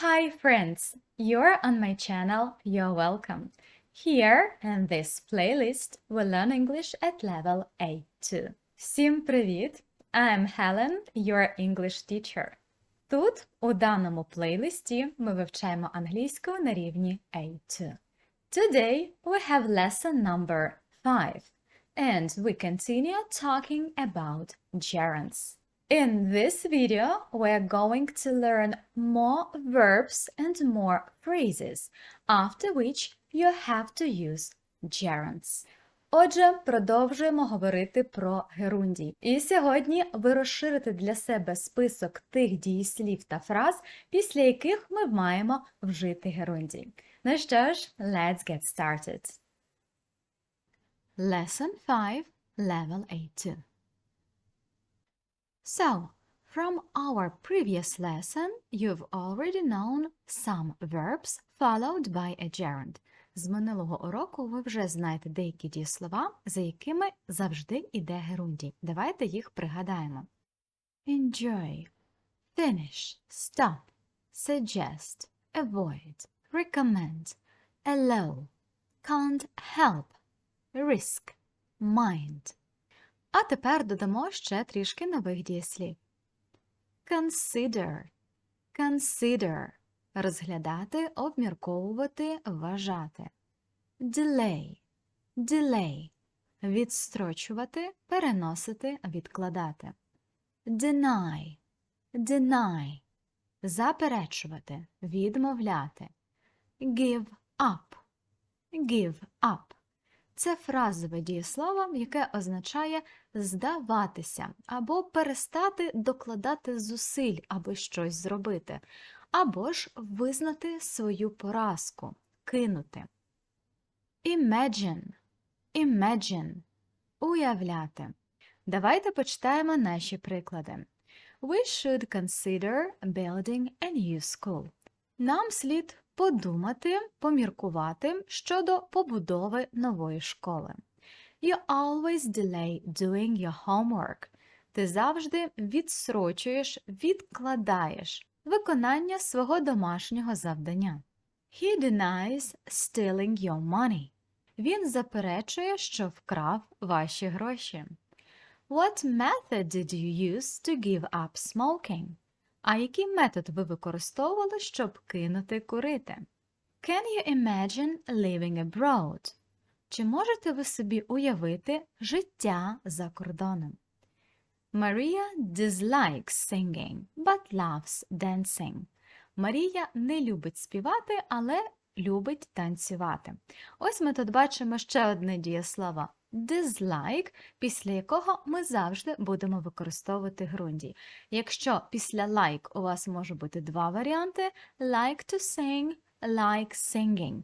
Hi friends, you're on my channel, you're welcome. Here in this playlist we learn English at level A2. Всім привіт! I'm Helen, your English teacher. Тут, у даному плейлисті, ми вивчаємо англійську на рівні A2. Today we have lesson number 5 and we continue talking about gerunds. In this video, we're going to learn more verbs and more phrases, after which you have to use gerunds. Отже, продовжуємо говорити про герундій. І сьогодні ви розширите для себе список тих дієслів та фраз, після яких ми маємо вжити герундій. Ну що ж, let's get started. Lesson 5, Level A2. So, from our previous lesson, you've already known some verbs followed by a gerund. З минулого уроку ви вже знаєте деякі дієслова, за якими завжди йде герундій. Давайте їх пригадаємо. Enjoy, finish, stop, suggest, avoid, recommend, allow, can't help, risk, mind. А тепер додамо ще трішки нових дієслів. Consider, consider – розглядати, обмірковувати, вважати. Delay, delay – відстрочувати, переносити, відкладати. Deny, deny – заперечувати, відмовляти. Give up, give up це фразове дієслово, яке означає здаватися або перестати докладати зусиль, аби щось зробити, або ж визнати свою поразку, кинути. Imagine, imagine – уявляти. Давайте почитаємо наші приклади. We should consider building a new school. Нам слід подумати, поміркувати щодо побудови нової школи. You always delay doing your homework. Ти завжди відсрочуєш, відкладаєш виконання свого домашнього завдання. He denies stealing your money. Він заперечує, що вкрав ваші гроші. What method did you use to give up smoking? А який метод ви використовували, щоб кинути курити? Can you imagine living abroad? Чи можете ви собі уявити життя за кордоном? Maria dislikes singing, but loves dancing. Марія не любить співати, але любить танцювати. Ось ми тут бачимо ще одне дієслово dislike, після якого ми завжди будемо використовувати ґрунді. Якщо після like у вас може бути два варіанти: like to sing, like singing,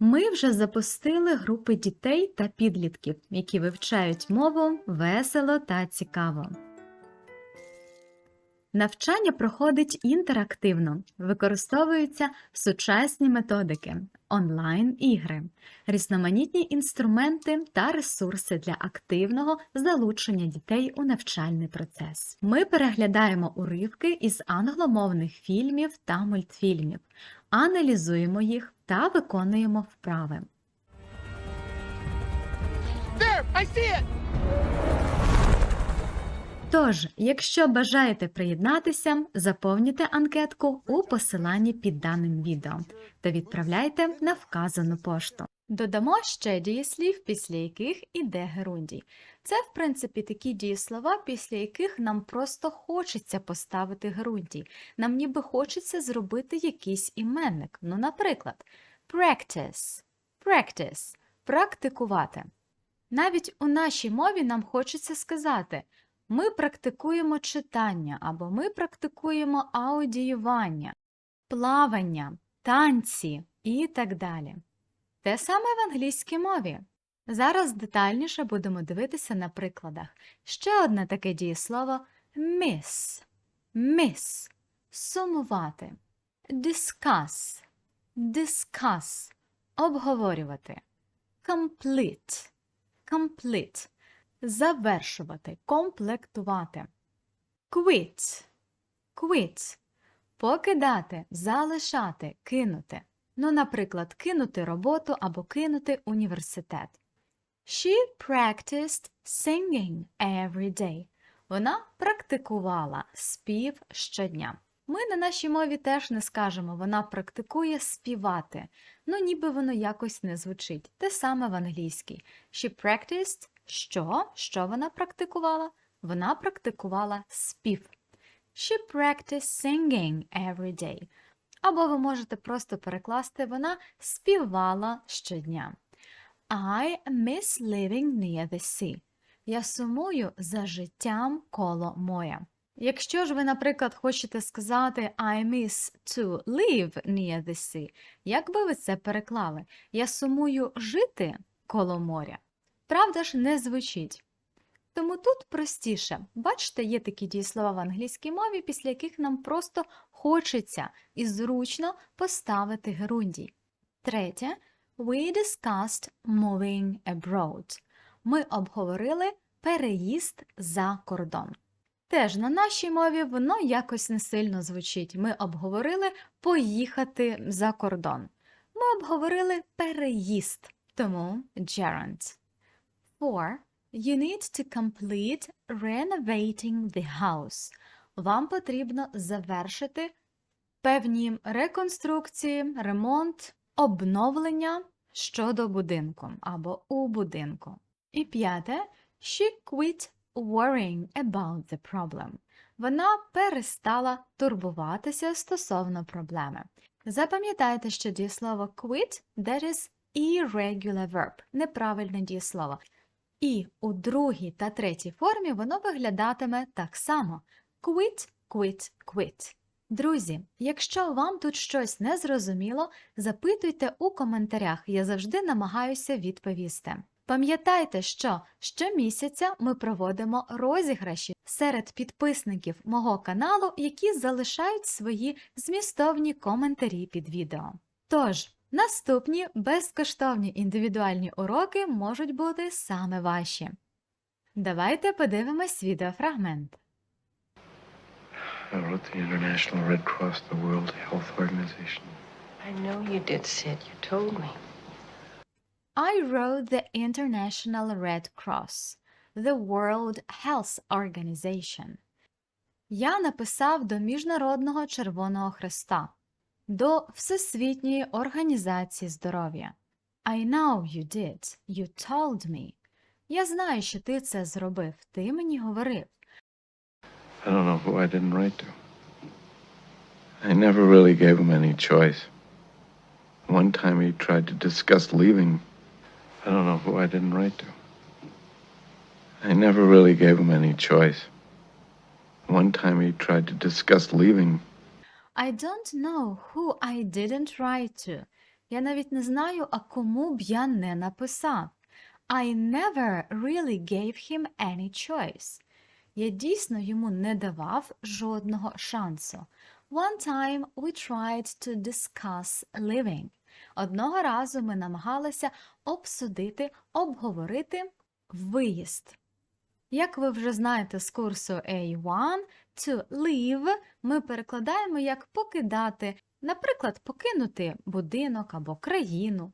Ми вже запустили групи дітей та підлітків, які вивчають мову весело та цікаво. Навчання проходить інтерактивно, використовуються сучасні методики, онлайн-ігри, різноманітні інструменти та ресурси для активного залучення дітей у навчальний процес. Ми переглядаємо уривки із англомовних фільмів та мультфільмів, аналізуємо їх та виконуємо вправи. There, I see it. Тож, якщо бажаєте приєднатися, заповнюйте анкетку у посиланні під даним відео та відправляйте на вказану пошту. Додамо ще дієслів, після яких іде герундій. Це, в принципі, такі дієслова, після яких нам просто хочеться поставити герундій. Нам ніби хочеться зробити якийсь іменник. Ну, наприклад, practice, practice – практикувати. Навіть у нашій мові нам хочеться сказати ми практикуємо читання або ми практикуємо аудіювання, плавання, танці і так далі. Те саме в англійській мові. Зараз детальніше будемо дивитися на прикладах. Ще одне таке дієслово miss. Miss – сумувати. Discuss – discuss – обговорювати. Complete – complete – завершувати, комплектувати. Quit – quit – покидати, залишати, кинути. Ну, наприклад, кинути роботу або кинути університет. She practiced singing every day. Вона практикувала спів щодня. Ми на нашій мові теж не скажемо, вона практикує співати. Ну, ніби воно якось не звучить. Те саме в англійській. She practiced що? Що вона практикувала? Вона практикувала спів. She practiced singing every day. Або ви можете просто перекласти вона співала щодня. I miss living near the sea. Я сумую за життям коло моря. Якщо ж ви, наприклад, хочете сказати I miss to live near the sea, як би ви це переклали? Я сумую жити коло моря. Правда ж не звучить. Тому тут простіше. Бачите, є такі дієслова в англійській мові, після яких нам просто хочеться і зручно поставити герундій. Третє. We discussed moving abroad. Ми обговорили переїзд за кордон. Теж на нашій мові воно якось не сильно звучить. Ми обговорили поїхати за кордон. Ми обговорили переїзд, тому gerund. Four. You need to complete renovating the house. Вам потрібно завершити певні реконструкції, ремонт, обновлення щодо будинку або у будинку. І п'яте, she quit worrying about the problem. Вона перестала турбуватися стосовно проблеми. Запам'ятайте, що дієслово quit – that is irregular verb, неправильне дієслово. І у другій та третій формі воно виглядатиме так само: quit, quit, quit. Друзі, якщо вам тут щось не зрозуміло, запитуйте у коментарях, я завжди намагаюся відповісти. Пам'ятайте, що щомісяця ми проводимо розіграші серед підписників мого каналу, які залишають свої змістовні коментарі під відео. Тож, наступні безкоштовні індивідуальні уроки можуть бути саме ваші. Давайте подивимось відеофрагмент. I wrote the International Red Cross, the World Health Organization. I know you did, Sid. You told me. I wrote the International Red Cross, the World Health Organization. Я написав до Міжнародного Червоного Хреста, до Всесвітньої організації здоров'я. I know you did. You told me. Я знаю, що ти це зробив. Ти мені говорив. I don't know who I didn't write to. I never really gave him any choice. One time he tried to discuss leaving. I don't know who I didn't write to. I never really gave him any choice. One time he tried to discuss leaving. I don't know who I didn't write to. Я навіть не знаю, а кому б я не написав. I never really gave him any choice. Я дійсно йому не давав жодного шансу. One time we tried to discuss living. Одного разу ми намагалися обсудити, обговорити виїзд. Як ви вже знаєте з курсу A1, to leave ми перекладаємо як покидати, наприклад, покинути будинок або країну,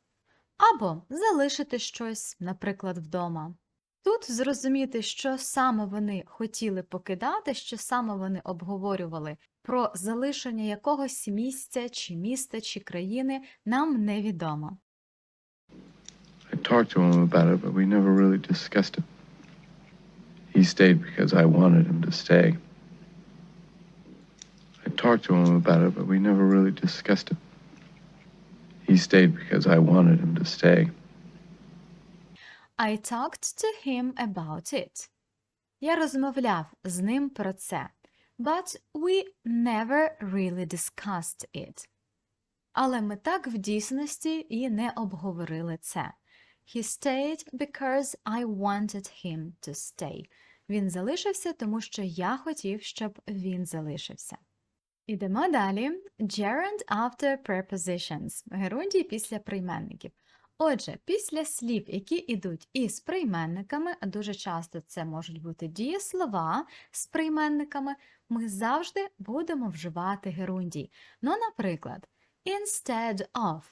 або залишити щось, наприклад, вдома. Тут зрозуміти, що саме вони хотіли покидати, що саме вони обговорювали про залишення якогось місця чи міста чи країни, нам невідомо. I talked to him about it, but we never really discussed it. He stayed because I wanted him to stay. I talked to him about it, but we never really discussed it. He stayed because I wanted him to stay. I talked to him about it. Я розмовляв з ним про це. But we never really discussed it. Але ми так в дійсності і не обговорили це. He stayed because I wanted him to stay. Він залишився, тому що я хотів, щоб він залишився. Ідемо далі. Gerund after prepositions. Герундій після прийменників. Отже, після слів, які йдуть із прийменниками, дуже часто це можуть бути дієслова з прийменниками, ми завжди будемо вживати герундій. Ну, наприклад, instead of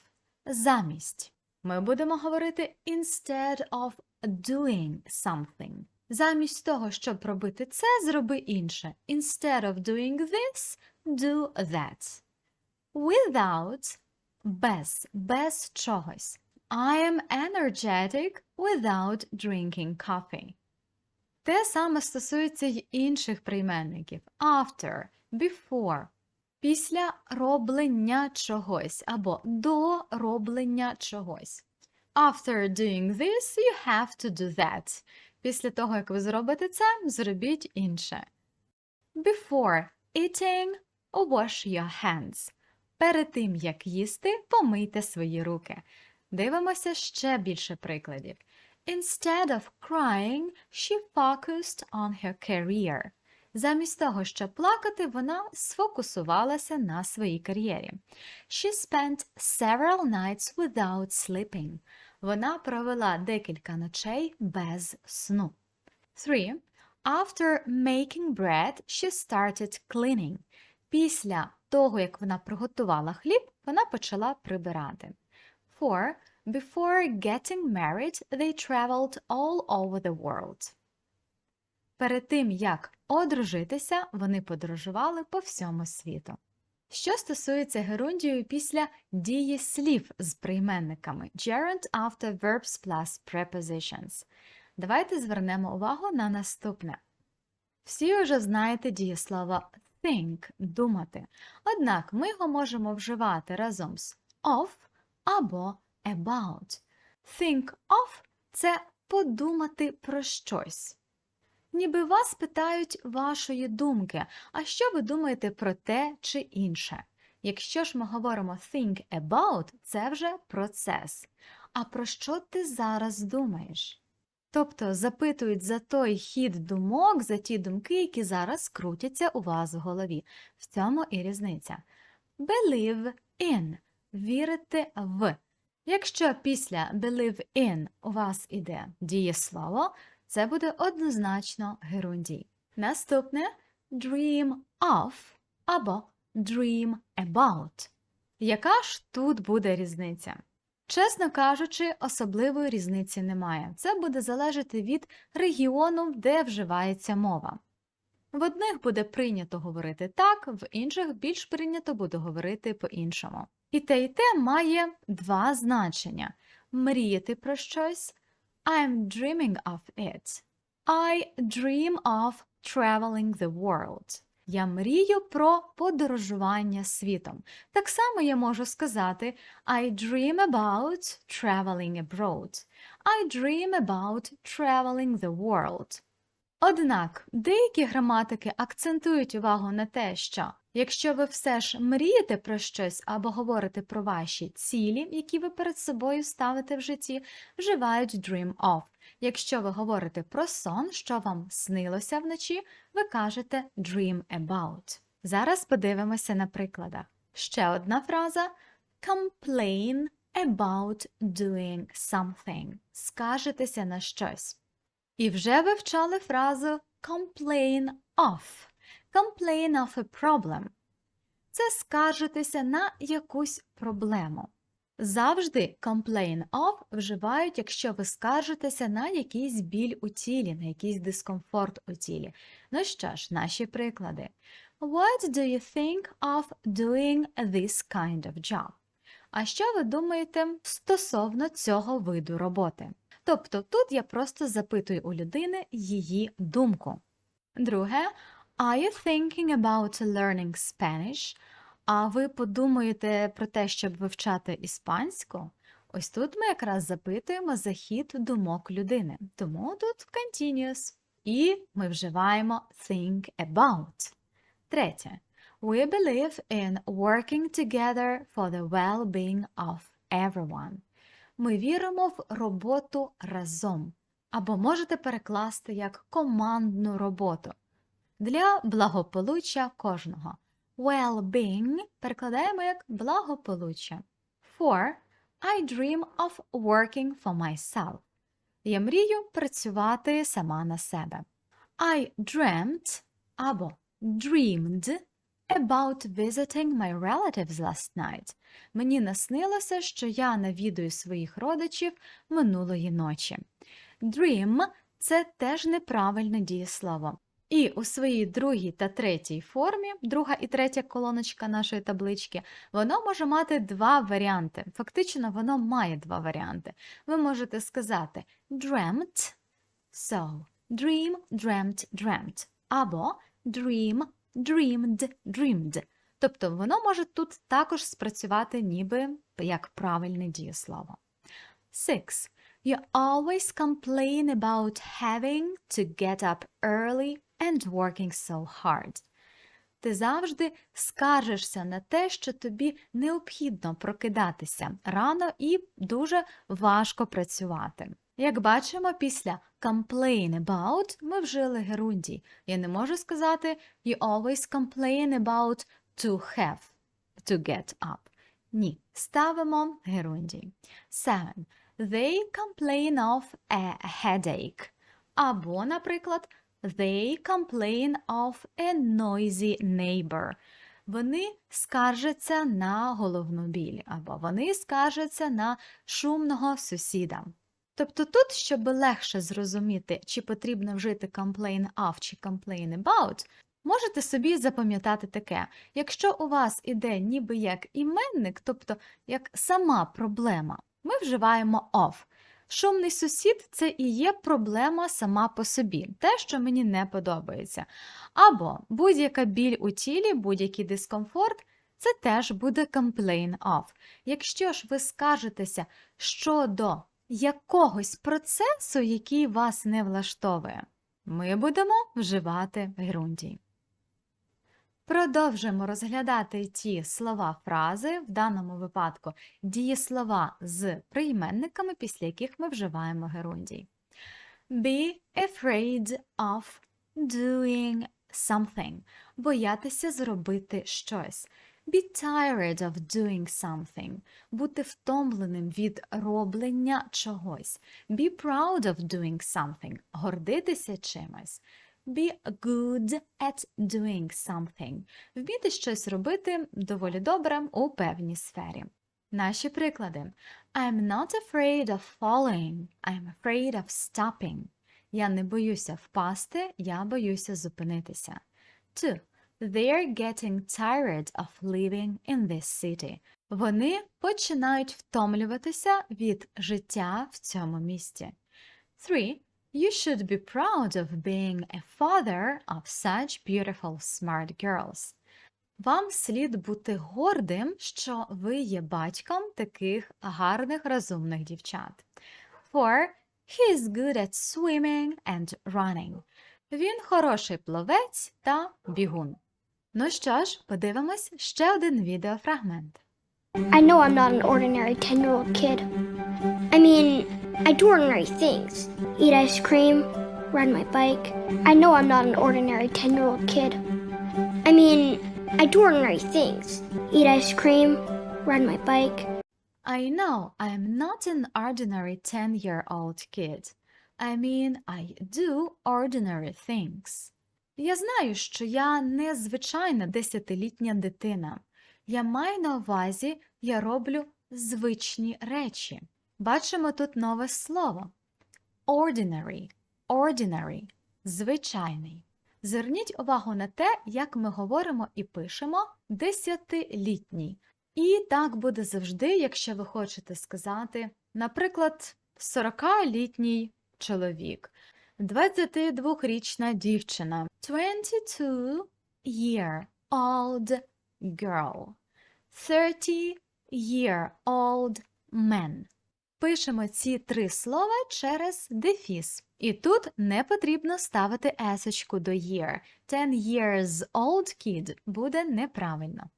замість. Ми будемо говорити instead of doing something. Замість того, щоб робити це, зроби інше. Instead of doing this, do that. Without без, без чогось. I am energetic without drinking coffee. Те саме стосується й інших прийменників. After, before, після роблення чогось або до роблення чогось. After doing this, you have to do that. Після того, як ви зробите це, зробіть інше. Before eating, wash your hands. Перед тим, як їсти, помийте свої руки. Дивимося ще більше прикладів. Instead of crying, she focused on her career. Замість того, щоб плакати, вона сфокусувалася на своїй кар'єрі. She spent several nights without sleeping. Вона провела декілька ночей без сну. 3. After making bread, she started cleaning. Після того, як вона приготувала хліб, вона почала прибирати. 4. Before getting married, they traveled all over the world. Перед тим, як одружитися, вони подорожували по всьому світу. Що стосується герундію після дієслів з прийменниками gerund after verbs plus prepositions. Давайте звернемо увагу на наступне. Всі вже знаєте дієслово think думати. Однак ми його можемо вживати разом з of або about. Think of це подумати про щось. Ніби вас питають вашої думки, а що ви думаєте про те чи інше? Якщо ж ми говоримо think about, це вже процес. А про що ти зараз думаєш? Тобто запитують за той хід думок, за ті думки, які зараз крутяться у вас в голові. В цьому і різниця. Believe in вірити в. Якщо після believe in у вас іде дієслово, це буде однозначно герундій. Наступне dream of або dream about. Яка ж тут буде різниця? Чесно кажучи, особливої різниці немає. Це буде залежати від регіону, де вживається мова. В одних буде прийнято говорити так, в інших більш прийнято буде говорити по-іншому. І те, і те має два значення: мріяти про щось I'm dreaming of it. I dream of traveling the world. Я мрію про подорожування світом. Так само я можу сказати I dream about traveling abroad. I dream about traveling the world. Однак деякі граматики акцентують увагу на те, що якщо ви все ж мрієте про щось або говорите про ваші цілі, які ви перед собою ставите в житті, вживають dream of. Якщо ви говорите про сон, що вам снилося вночі, ви кажете dream about. Зараз подивимося на прикладах. Ще одна фраза complain about doing something. Скажетеся на щось. І вже вивчали фразу complain of. Complain of a problem. Це скаржитися на якусь проблему. Завжди complain of вживають, якщо ви скаржитеся на якийсь біль у тілі, на якийсь дискомфорт у тілі. Ну що ж, наші приклади. What do you think of doing this kind of job? А що ви думаєте стосовно цього виду роботи? Тобто тут я просто запитую у людини її думку. Друге, are you thinking about learning Spanish? А ви подумаєте про те, щоб вивчати іспанську? Ось тут ми якраз запитуємо за хід думок людини. Тому тут continuous. І ми вживаємо think about. Третє. We believe in working together for the well-being of everyone. Ми віримо в роботу разом. Або можете перекласти як командну роботу для благополуччя кожного. Well-being перекладаємо як благополуччя. For I dream of working for myself. Я мрію працювати сама на себе. I dreamt або dreamed about visiting my relatives last night. Мені наснилося, що я навідую своїх родичів минулої ночі. Dream – це теж неправильне дієслово. І у своїй другій та третій формі, друга і третя колоночка нашої таблички, воно може мати два варіанти. Фактично, воно має два варіанти. Ви можете сказати dreamt, so, dream, dreamt, dreamt, або dream, dreamed, dreamed. Тобто воно може тут також спрацювати ніби як правильне дієслово. Six. You always complain about having to get up early and working so hard. Ти завжди скаржишся на те, що тобі необхідно прокидатися рано і дуже важко працювати. Як бачимо, після complain about ми вжили герундій. Я не можу сказати you always complain about to have, to get up. Ні, ставимо герундій. Seven. They complain of a headache. Або, наприклад, They complain of a noisy neighbor. Вони скаржаться на головну біль, або вони скаржаться на шумного сусіда. Тобто тут, щоб легше зрозуміти, чи потрібно вжити complain of чи complain about, можете собі запам'ятати таке. Якщо у вас іде ніби як іменник, тобто як сама проблема, ми вживаємо of. Шумний сусід це і є проблема сама по собі, те, що мені не подобається. Або будь-яка біль у тілі, будь-який дискомфорт це теж буде complain of. Якщо ж ви скажетеся щодо якогось процесу, який вас не влаштовує, ми будемо вживати ґрунтій. Продовжимо розглядати ті слова фрази, в даному випадку дієслова з прийменниками, після яких ми вживаємо герундій. Be afraid of doing something. Боятися зробити щось. Be tired of doing something. Бути втомленим від роблення чогось. Be proud of doing something. Гордитися чимось. Be good at doing something. Вміти щось робити доволі добре у певній сфері. Наші приклади. I'm not afraid of falling. I'm afraid of stopping. Я не боюся впасти, я боюся зупинитися. 2. They're getting tired of living in this city. Вони починають втомлюватися від життя в цьому місті. 3. You should be proud of being a father of such beautiful smart girls. Вам слід бути гордим, що ви є батьком таких гарних розумних дівчат. 4. He is good at swimming and running. Він хороший пловець та бігун. Ну що ж, подивимось ще один відеофрагмент. I know I'm not an ordinary 10 year old kid. I mean, I do ordinary things eat ice cream, ride my bike. I know I'm not an ordinary 10 year old kid. I mean, I do ordinary things eat ice cream, ride my bike. I know I am not an ordinary 10-year-old kid. I mean, I do ordinary things. Я знаю, що я не звичайна десятилітня дитина. Я маю на увазі, я роблю звичні речі. Бачимо тут нове слово. Ordinary. Ordinary. Звичайний. Зверніть увагу на те, як ми говоримо і пишемо десятилітній. І так буде завжди, якщо ви хочете сказати, наприклад, 40-літній чоловік, 22-річна дівчина, 22 year old girl, 30 year old man. Пишемо ці три слова через дефіс. І тут не потрібно ставити есочку до year. 10 years old kid буде неправильно.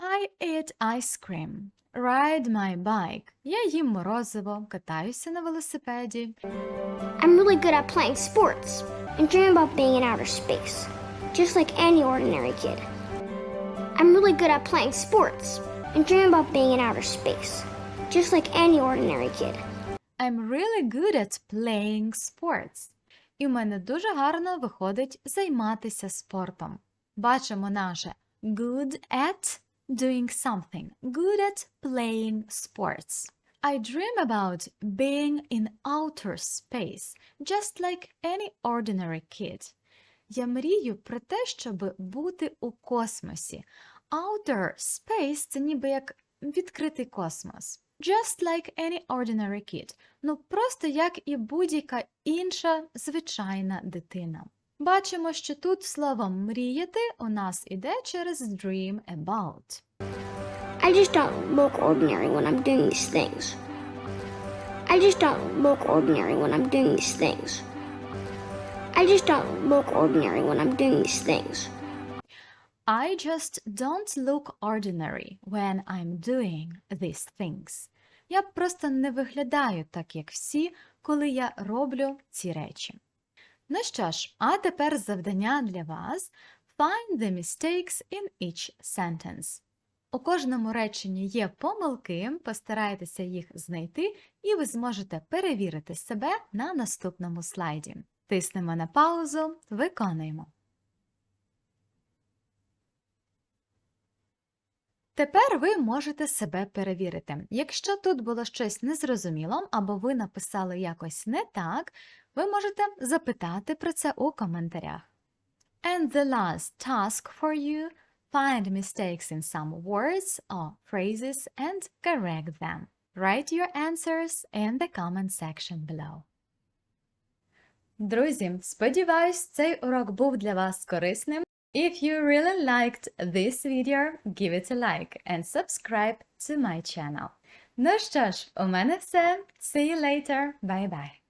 I eat ice cream. ride my bike. Я їм морозиво, катаюся на велосипеді. I'm really good at playing sports and dream about being in outer space, just like any ordinary kid. I'm really good at playing sports and dream about being in outer space, just like any ordinary kid. I'm really good at playing sports. І в мене дуже гарно виходить займатися спортом. Бачимо наше good at doing something, good at playing sports. I dream about being in outer space, just like any ordinary kid. Я мрію про те, щоб бути у космосі. Outer space – це ніби як відкритий космос. Just like any ordinary kid. Ну, просто як і будь-яка інша звичайна дитина. Бачимо, що тут слово мріяти у нас іде через dream about. I just don't look ordinary when I'm doing these things. I just don't look ordinary when I'm doing these things. I just don't look ordinary when I'm doing these things. I just don't look ordinary when I'm doing these things. Я просто не виглядаю так, як всі, коли я роблю ці речі. Ну що ж, а тепер завдання для вас Find the mistakes in each sentence. У кожному реченні є помилки, постарайтеся їх знайти, і ви зможете перевірити себе на наступному слайді. Тиснемо на паузу, виконуємо. Тепер ви можете себе перевірити. Якщо тут було щось незрозуміло або ви написали якось не так, ви можете запитати про це у коментарях. And the last task for you find mistakes in some words or phrases and correct them. Write your answers in the comment section below. Друзі, сподіваюсь, цей урок був для вас корисним. If you really liked this video, give it a like and subscribe to my channel. Ну що ж, у мене все. See you later. Bye bye.